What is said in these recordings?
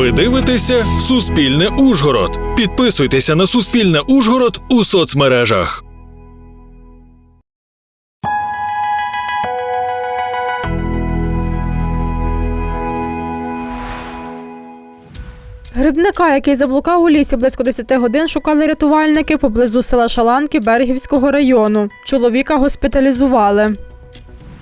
Ви дивитеся Суспільне Ужгород. Підписуйтеся на Суспільне Ужгород у соцмережах. Грибника, який заблукав у лісі близько 10 годин, шукали рятувальники поблизу села Шаланки Берегівського району. Чоловіка госпіталізували.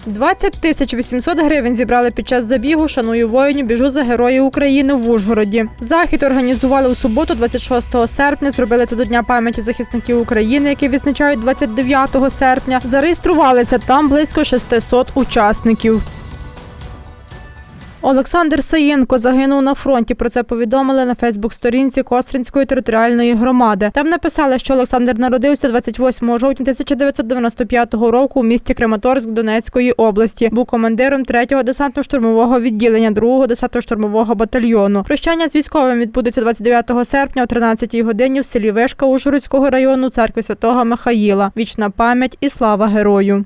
20 тисяч 800 гривень зібрали під час забігу Шаную воїнів біжу за герої України в Ужгороді. Захід організували у суботу, 26 серпня. Зробили це до Дня пам'яті захисників України, який відзначають 29 серпня. Зареєструвалися там близько 600 учасників. Олександр Саєнко загинув на фронті. Про це повідомили на Фейсбук-сторінці Костринської територіальної громади. Там написали, що Олександр народився 28 жовтня 1995 року у місті Краматорськ Донецької області. Був командиром 3-го десантно-штурмового відділення 2-го десантно-штурмового батальйону. Прощання з військовим відбудеться 29 серпня о 13-й годині в селі Вишка Ужгородського району церкви Святого Михаїла. Вічна пам'ять і слава герою.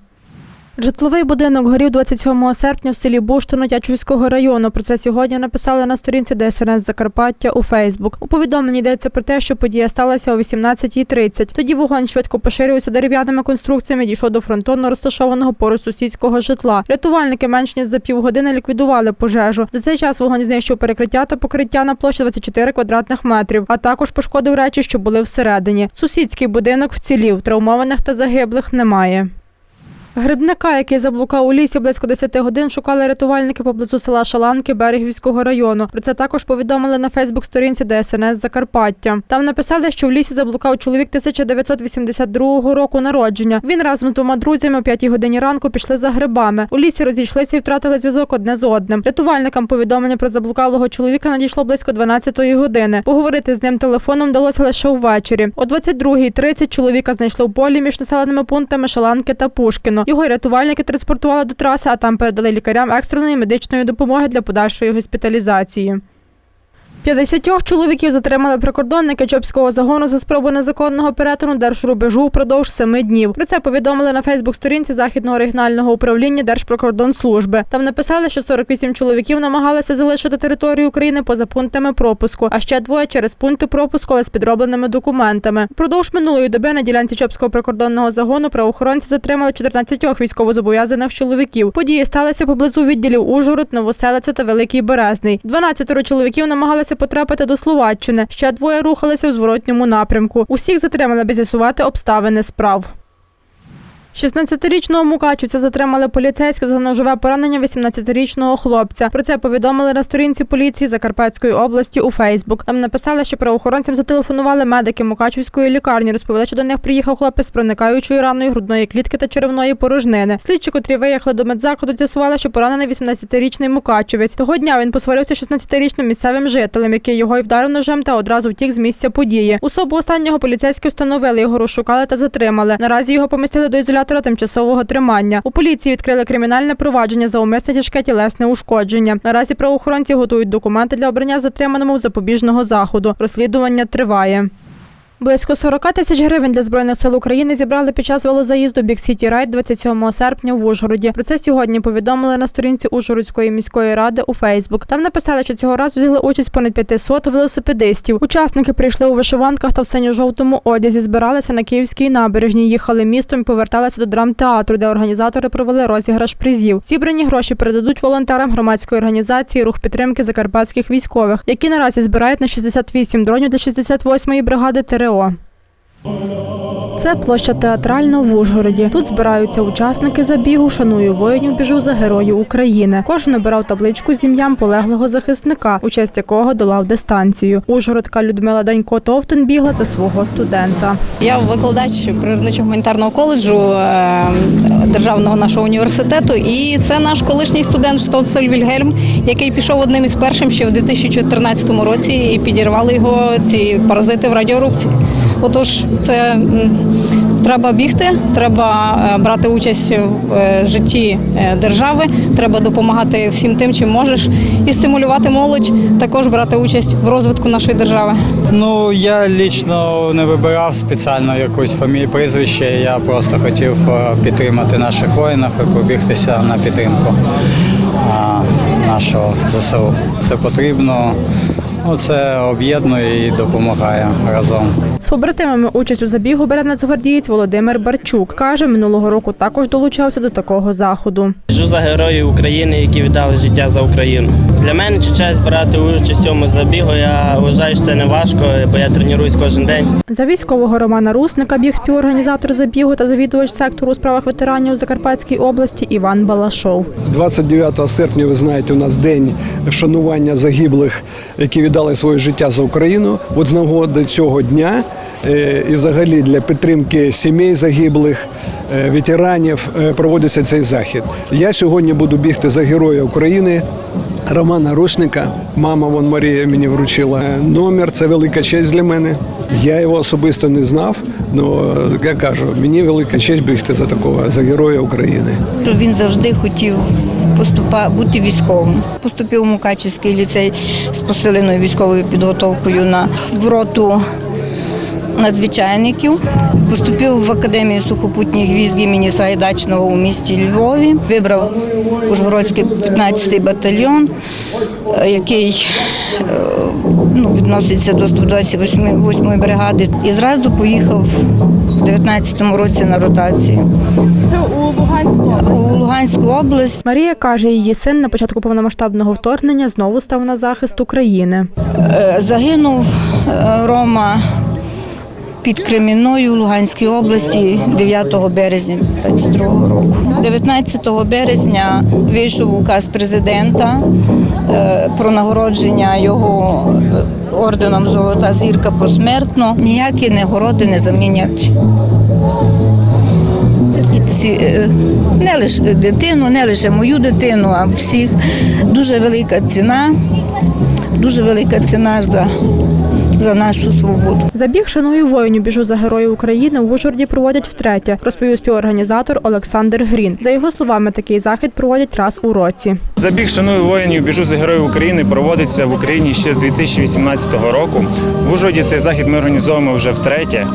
Житловий будинок горів 27 серпня в селі Буштино Тячівського району. Про це сьогодні написали на сторінці ДСНС Закарпаття у Фейсбук. У повідомленні йдеться про те, що подія сталася о 18.30. Тоді вогонь швидко поширювався дерев'яними конструкціями. Дійшов до фронтонно розташованого поруч сусідського житла. Рятувальники менш ніж за півгодини ліквідували пожежу. За цей час вогонь знищив перекриття та покриття на площі 24 квадратних метрів, а також пошкодив речі, що були всередині. Сусідський будинок вцілів, травмованих та загиблих немає. Грибника, який заблукав у лісі близько 10 годин, шукали рятувальники поблизу села Шаланки Берегівського району. Про це також повідомили на Фейсбук-сторінці ДСНС Закарпаття. Там написали, що в лісі заблукав чоловік 1982 року народження. Він разом з двома друзями о 5 годині ранку пішли за грибами. У лісі розійшлися і втратили зв'язок одне з одним. Рятувальникам повідомлення про заблукалого чоловіка надійшло близько 12 години. Поговорити з ним телефоном вдалося лише увечері. О 22.30 чоловіка знайшли в полі між населеними пунктами Шаланки та Пушкіно. Його рятувальники транспортували до траси, а там передали лікарям екстреної медичної допомоги для подальшої госпіталізації. 50 чоловіків затримали прикордонники Чопського загону за спробу незаконного перетину держрубежу впродовж семи днів. Про це повідомили на Фейсбук-сторінці Західного регіонального управління Держприкордонслужби. Там написали, що 48 чоловіків намагалися залишити територію України поза пунктами пропуску, а ще двоє через пункти пропуску, але з підробленими документами. Впродовж минулої доби на ділянці Чопського прикордонного загону правоохоронці затримали 14 військовозобов'язаних чоловіків. Події сталися поблизу відділів Ужгород, Новоселиця та Великий Березний. 12 чоловіків намагалися потрапити до Словаччини. Ще двоє рухалися у зворотньому напрямку. Усіх затримали, аби з'ясувати обставини справ. 16-річного мукачуця затримали поліцейські за ножове поранення 18-річного хлопця. Про це повідомили на сторінці поліції Закарпатської області у Фейсбук. Там написали, що правоохоронцям зателефонували медики Мукачівської лікарні. Розповіли, що до них приїхав хлопець з проникаючою раною грудної клітки та черевної порожнини. Слідчі, котрі виїхали до медзакладу, з'ясували, що поранений 18-річний мукачівець. Того дня він посварився 16-річним місцевим жителем, який його й вдарив ножем та одразу втік з місця події. Особу останнього поліцейські встановили, його розшукали та затримали. Наразі його помістили до ізолятора тимчасового тримання. У поліції відкрили кримінальне провадження за умисне тяжке тілесне ушкодження. Наразі правоохоронці готують документи для обрання затриманому запобіжного заходу. Розслідування триває. Близько 40 тисяч гривень для збройних сил України зібрали під час велозаїзду Бік Сіті Райд 27 серпня в Ужгороді. Про це сьогодні повідомили на сторінці Ужгородської міської ради у Фейсбук. Там написали, що цього разу взяли участь понад 500 велосипедистів. Учасники прийшли у вишиванках та в синьо-жовтому одязі. Збиралися на Київській набережній, їхали містом і поверталися до драмтеатру, де організатори провели розіграш призів. Зібрані гроші передадуть волонтерам громадської організації Рух підтримки закарпатських військових, які наразі збирають на 68 дронів для 68-ї бригади ТРО. ТРО. Це площа театральна в Ужгороді. Тут збираються учасники забігу Шаную воїнів біжу за герою України. Кожен обирав табличку з ім'ям полеглого захисника, у честь якого долав дистанцію. Ужгородка Людмила Данько Товтен бігла за свого студента. Я викладач природничо-гуманітарного коледжу е, державного нашого університету, і це наш колишній студент Штоцель Вільгельм, який пішов одним із першим ще в 2014 році і підірвали його ці паразити в радіорубці. Отож, це треба бігти, треба е, брати участь в е, житті е, держави, треба допомагати всім тим, чим можеш, і стимулювати молодь, також брати участь в розвитку нашої держави. Ну, я лічно не вибирав спеціально якусь фамілію прізвище. Я просто хотів підтримати наших воїнів і побігтися на підтримку нашого ЗСУ. Це потрібно Ну, це об'єднує і допомагає разом. З побратимами участь у забігу бере нацгвардієць Володимир Барчук. Каже, минулого року також долучався до такого заходу. Біжу за героїв України, які віддали життя за Україну. Для мене чи честь брати участь в цьому забігу. Я вважаю, що це не важко, бо я тренуюсь кожен день. За військового Романа Русника біг співорганізатор забігу та завідувач сектору у справах ветеранів у Закарпатській області Іван Балашов. 29 серпня, ви знаєте, у нас день вшанування загиблих, які віддали своє життя за Україну. От з нагоди цього дня і взагалі для підтримки сімей загиблих, е, ветеранів е, проводиться цей захід. Я сьогодні буду бігти за героя України. Романа Рушника, мама вон Марія мені вручила е, номер. Це велика честь для мене. Я його особисто не знав, але я кажу, мені велика честь бігти за такого за героя України. що він завжди хотів поступа, бути військовим. Поступив у Мукачівський ліцей з посиленою військовою підготовкою на в роту надзвичайників. Поступив в академію сухопутніх військ імені Сагайдачного у місті Львові. Вибрав Ужгородський 15-й батальйон, е, який е, ну, відноситься до 128-ї бригади. І зразу поїхав в 19-му році на ротацію. У Луганську область Марія каже, її син на початку повномасштабного вторгнення знову став на захист України. Е, загинув Рома під Кремінною у Луганській області 9 березня 22 року. 19 березня вийшов указ президента е, про нагородження його е, орденом Золота зірка посмертно. Ніякі нагороди не замінять е, не лише дитину, не лише мою дитину, а всіх. Дуже велика ціна, дуже велика ціна за, за нашу свободу. Забіг шаную воїнів біжу за героїв України в Ужгороді проводять втретє, розповів співорганізатор Олександр Грін. За його словами, такий захід проводять раз у році. Забіг шаную воїнів біжу за героїв України проводиться в Україні ще з 2018 року. В Ужгороді цей захід ми організовуємо вже втретє.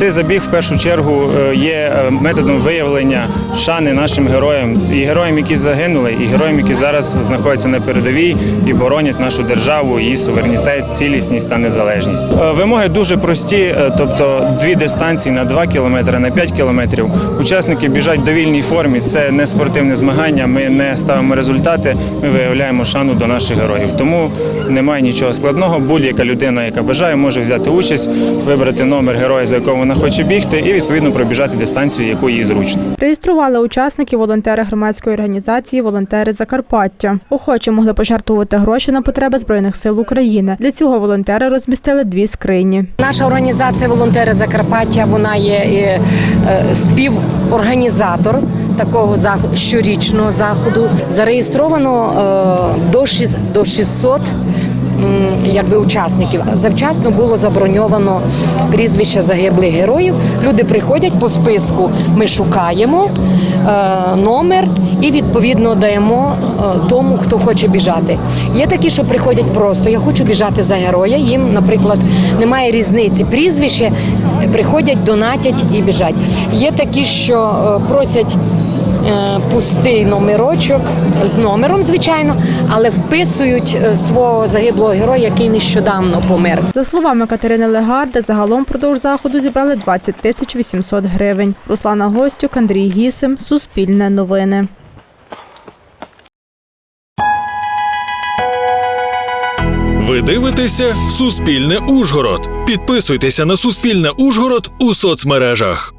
Цей забіг в першу чергу е, є е, методом виявлення шани нашим героям і героям, які загинули, і героям, які зараз знаходяться на передовій і боронять нашу державу, її суверенітет, цілісність та незалежність. Е, Вимоги дуже прості, тобто дві дистанції на 2 кілометри, на 5 кілометрів. Учасники біжать в довільній формі. Це не спортивне змагання. Ми не ставимо результати. Ми виявляємо шану до наших героїв. Тому немає нічого складного. Будь-яка людина, яка бажає, може взяти участь, вибрати номер героя, за якого вона хоче бігти, і відповідно пробіжати дистанцію, яку їй зручно. Реєстрували учасники волонтери громадської організації Волонтери Закарпаття. Охочі могли пожертвувати гроші на потреби збройних сил України. Для цього волонтери розмістили дві скрині. Наша організація Волонтери Закарпаття вона є е, е, співорганізатор такого зах- щорічного заходу. Зареєстровано е, до шіс- 600 м, якби учасників. Завчасно було заброньовано прізвища загиблих героїв. Люди приходять по списку. Ми шукаємо е, номер і відповідно даємо е, тому, хто хоче біжати. Є такі, що приходять просто. Я хочу біжати за героя. Їм, наприклад, немає різниці прізвище. Приходять, донатять і біжать. Є такі, що е, просять. Е, Пустий номерочок з номером, звичайно, але вписують е, свого загиблого героя, який нещодавно помер. За словами Катерини Легарди, загалом впродовж заходу зібрали 20 тисяч 800 гривень. Руслана Гостюк, Андрій Гісим, Суспільне новини. Ви дивитеся Суспільне Ужгород. Підписуйтеся на Суспільне Ужгород у соцмережах.